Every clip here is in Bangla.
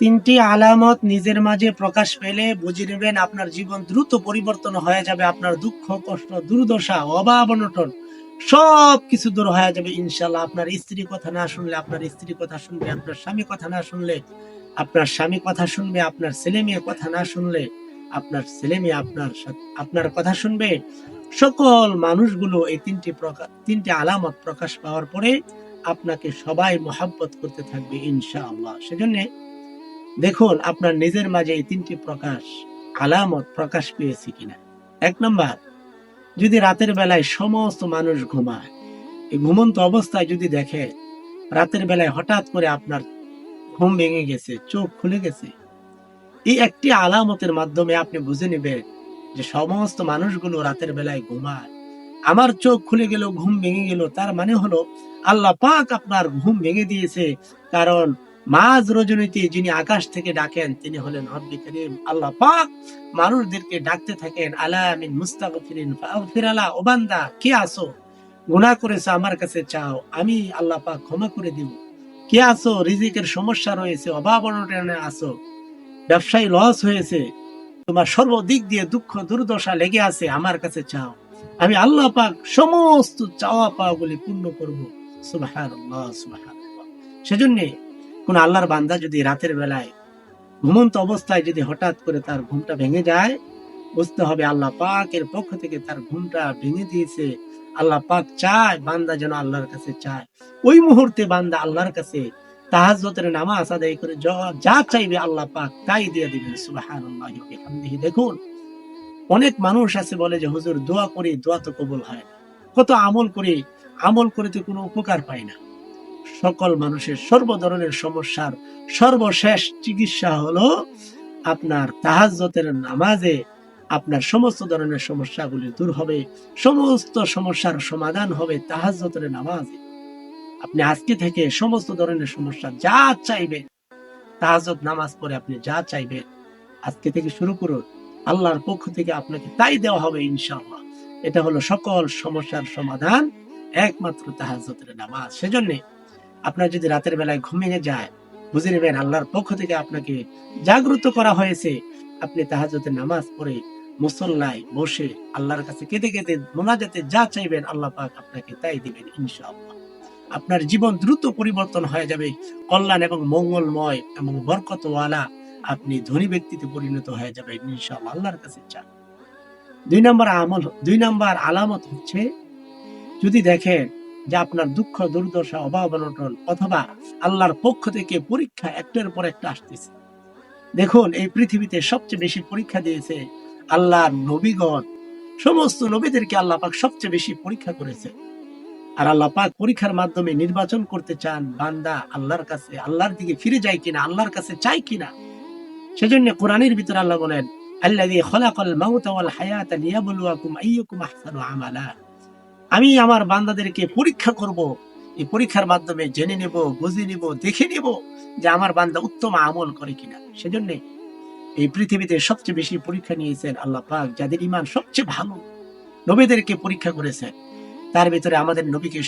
তিনটি আলামত নিজের মাঝে প্রকাশ পেলে বুঝে নেবেন আপনার জীবন দ্রুত পরিবর্তন হয়ে যাবে, আপনার দুঃখ, কষ্ট, দুর্দশা, অভাব, অনটন সব কিছু দূর হয়ে যাবে ইনশাল্লাহ আপনার স্ত্রী কথা না শুনলে, আপনার স্ত্রী কথা শুনবে, আপনার স্বামী কথা না শুনলে, আপনার স্বামী কথা শুনবে, আপনার ছেলে মেয়ে কথা না শুনলে, আপনার ছেলে মেয়ে আপনার আপনার কথা শুনবে। সকল মানুষগুলো এই তিনটি প্রকাশ তিনটি আলামত প্রকাশ পাওয়ার পরে আপনাকে সবাই মোহাব্বত করতে থাকবে ইনশাআল্লাহ। সেজন্য দেখুন, আপনার নিজের মাঝে এই তিনটি প্রকাশ, আলামত প্রকাশ পেয়েছে কিনা। এক নম্বর, যদি রাতের বেলায় সমস্ত মানুষ ঘুমায়, এই ঘুমন্ত অবস্থায় যদি দেখে, রাতের বেলায় হঠাৎ করে আপনার ঘুম ভেঙে গেছে, চোখ খুলে গেছে, এই একটি আলামতের মাধ্যমে আপনি বুঝে নেবেন যে সমস্ত মানুষগুলো রাতের বেলায় ঘুমায়। আমার চোখ খুলে গেল, ঘুম ভেঙে গেল, তার মানে হলো আল্লাহ পাক আপনার ঘুম ভেঙে দিয়েছে, কারণ মাঝ রজনীতে যিনি আকাশ থেকে ডাকেন, তিনি হলেন রব্বি করিম। আল্লাহ পাক মানুষদেরকে ডাকতে থাকেন, আলা মিন মুস্তাগফিরিন ফাগফির আলা ও বান্দা, কে আসো গুনাহ করেছ আমার কাছে, চাও। আমি আল্লাহ পাক ক্ষমা করে দিব। কে আসো রিজিকের সমস্যা রয়েছে, অভাব অনটনে আসো ব্যবসায়ী লস হয়েছে, তোমার সর্বদিক দিয়ে দুঃখ, দুর্দশা লেগে আছে, আমার কাছে চাও। আমি আল্লাহ পাক সমস্ত চাওয়া পাওয়া পাওয়াগুলি পূর্ণ করব। সুবহানাল্লাহ সুবহানাল্লাহ। সেজন্য কোন আল্লাহর বান্দা যদি রাতের বেলায় ঘুমন্ত অবস্থায় যদি হঠাৎ করে তার ঘুমটা ভেঙে যায়, বুঝতে হবে আল্লাহ পাকের পক্ষ থেকে তার ঘুমটা ভেঙে দিয়েছে। আল্লাহ পাক চায় বান্দা যেন আল্লাহর কাছে চায়। ওই মুহূর্তে বান্দা আল্লাহর কাছে তাহাজ্জতের নামাজ আদায় করে যা চাইবে আল্লাহ পাক তাই দিয়ে দিবেন। বিহামদিহি। দেখুন, অনেক মানুষ আছে বলে যে, হুজুর, দোয়া করি, দোয়া তো কবুল হয় কত আমল করি, আমল করে তো কোনো উপকার পাই না। সকল মানুষের সর্ব ধরনের সমস্যার সর্বশেষ চিকিৎসা হলো আপনার তাহাজ্জতের নামাজে আপনার সমস্ত ধরনের সমস্যাগুলি দূর হবে, সমস্ত সমস্যার সমাধান হবে তাহাজ্জতের নামাজে। আপনি আজকে থেকে সমস্ত ধরনের সমস্যা যা চাইবেন তাহাজ্জত নামাজ পড়ে আপনি যা চাইবেন, আজকে থেকে শুরু করুন। আল্লাহর পক্ষ থেকে আপনাকে তাই দেওয়া হবে ইনশাআল্লাহ। এটা হলো সকল সমস্যার সমাধান, একমাত্র তাহাজতের নামাজ। সেজন্য আপনার যদি রাতের বেলায় ঘুম ভেঙে যায়, বুঝে নেবেন আল্লাহর পক্ষ থেকে আপনাকে জাগ্রত করা হয়েছে। আপনি তাহাজ্জতের নামাজ পড়ে, মুসল্লায় বসে আল্লাহর কাছে কেঁদে কেঁদে মোনাজাতে যা চাইবেন আল্লাহ পাক আপনাকে তাই দিবেন ইনশাআল্লাহ। আপনার জীবন দ্রুত পরিবর্তন হয়ে যাবে। কল্যাণ এবং মঙ্গলময় এবং বরকতওয়ালা আপনি ধনী ব্যক্তিতে পরিণত হয়ে যাবেন ইনশাআল্লাহ আল্লাহর কাছে চান। দুই নম্বর আমল, দুই নম্বর আলামত হচ্ছে, যদি দেখেন যে আপনার দুঃখ, দুর্দশা, অভাব, অনটন অথবা আল্লাহর পক্ষ থেকে পরীক্ষা একটার পর একটা আসতেছে। দেখুন, এই পৃথিবীতে সবচেয়ে বেশি পরীক্ষা দিয়েছে আল্লাহর নবীগণ। সমস্ত নবীদেরকে আল্লাহ পাক সবচেয়ে বেশি পরীক্ষা করেছে। আর আল্লাহ পাক পরীক্ষার মাধ্যমে নির্বাচন করতে চান বান্দা আল্লাহর কাছে, আল্লাহর দিকে ফিরে যায় কিনা, আল্লাহর কাছে চাই কিনা। সেজন্য কোরআনের ভিতরে আল্লাহ বলেন, আল্লাযী খলাকাল মাউতা ওয়াল হায়াতা লিয়াবলুয়াকুম আইয়ুকুম আহসানু আমালা। আমি আমার বান্দাদেরকে পরীক্ষা করব। এই পরীক্ষার মাধ্যমে জেনে নেব, বুঝে নেব, দেখে নেব যে আমার বান্দা উত্তম আমল করে কিনা। সেজন্য এই পৃথিবীতে সবচেয়ে বেশি পরীক্ষা নিয়েছেন আল্লাহ পাক, যাদের ইমান সবচেয়ে ভালো। নবীদেরকে পরীক্ষা করেছেন। তার ভিতরে আমাদের নবীকে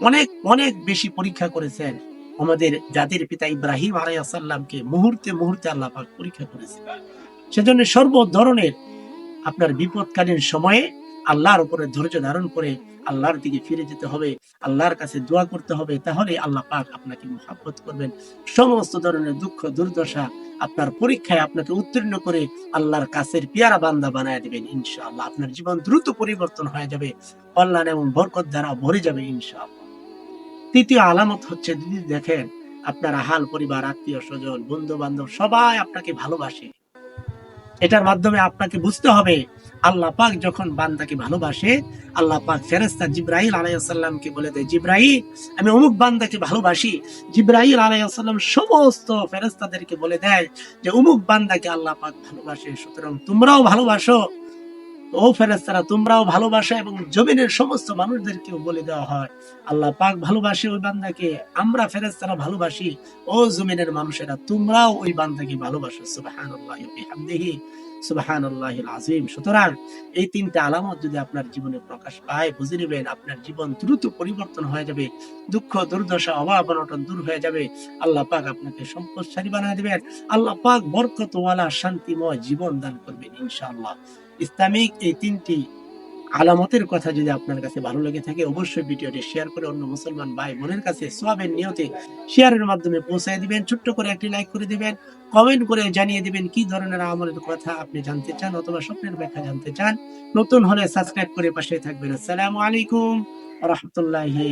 অনেক অনেক বেশি পরীক্ষা করেছেন। আমাদের জাতির পিতা ইব্রাহিম আলাইসাল্লামকে মুহূর্তে মুহূর্তে আল্লাহ পাক পরীক্ষা করেছেন। সেজন্য সর্ব ধরনের আপনার বিপদকালীন সময়ে আল্লাহর উপরে ধৈর্য ধারণ করে আল্লাহর দিকে ফিরে যেতে হবে, আল্লাহর কাছে দোয়া করতে হবে, তাহলে আল্লাহ পাক আপনাকে মহাব্বত করবেন। সমস্ত ধরনের দুঃখ, দুর্দশা আপনার পরীক্ষায় আপনাকে উত্তীর্ণ করে আল্লাহর কাছের পিয়ারা বান্দা বানায় দিবেন ইনশাআল্লাহ। আপনার জীবন দ্রুত পরিবর্তন হয়ে যাবে, কল্যাণ এবং বরকত দ্বারা ভরে যাবে ইনশাআল্লাহ। তৃতীয় আলামত হচ্ছে, যদি দেখেন আপনার আহাল পরিবার, আত্মীয় স্বজন বন্ধু বান্ধব সবাই আপনাকে ভালোবাসে এটার মাধ্যমে আপনাকে বুঝতে হবে, আল্লাহ পাক যখন বান্দাকে ভালোবাসে, আল্লাহ পাক ফেরেস্তা জিব্রাহিল আলাইসাল্লামকে বলে দেয় জিব্রাহিল আমি অমুক বান্দাকে ভালোবাসি। জিব্রাহিল আলাইসাল্লাম সমস্ত ফেরেস্তাদেরকে বলে দেয় যে, অমুক বান্দাকে আল্লাহ পাক ভালোবাসে, সুতরাং তোমরাও ভালোবাসো। ও ফেরেস্তারা তোমরাও ভালোবাসো এবং জমিনের সমস্ত মানুষদেরকেও বলে দেওয়া হয়। আল্লাহ পাক ভালোবাসে ওই বান্দাকে, আমরা ফেরেস্তারা ভালোবাসি। ও জমিনের মানুষেরা, তোমরাও ওই বান্দাকে ভালোবাসো। সুবহানাল্লাহি সুতরাং এই তিনটা আলামত যদি আপনার জীবনে প্রকাশ পায়, বুঝে নেবেন আপনার জীবন দ্রুত পরিবর্তন হয়ে যাবে, দুঃখ, দুর্দশা, অভাব, অনটন দূর হয়ে যাবে। আল্লাহ পাক আপনাকে সম্পদশালী বানিয়ে দেবেন। আল্লাহ পাক বরকতওয়ালা, শান্তিময় জীবন দান করবেন ইনশাআল্লাহ। ইসলামিক এই তিনটি আলামতের কথা যদি আপনার কাছে ভালো লেগে থাকে, অবশ্যই ভিডিওটি শেয়ার করে অন্য মুসলমান ভাই বোনের কাছে সোয়াবের নিয়তে শেয়ারের মাধ্যমে পৌঁছায় দিবেন। ছোট্ট করে একটি লাইক করে দিবেন। কমেন্ট করে জানিয়ে দিবেন কি ধরনের আমলের কথা আপনি জানতে চান অথবা স্বপ্নের ব্যাখ্যা জানতে চান। নতুন হলে সাবস্ক্রাইব করে পাশে থাকবেন। আসসালামু আলাইকুম রহমতুল্লাহি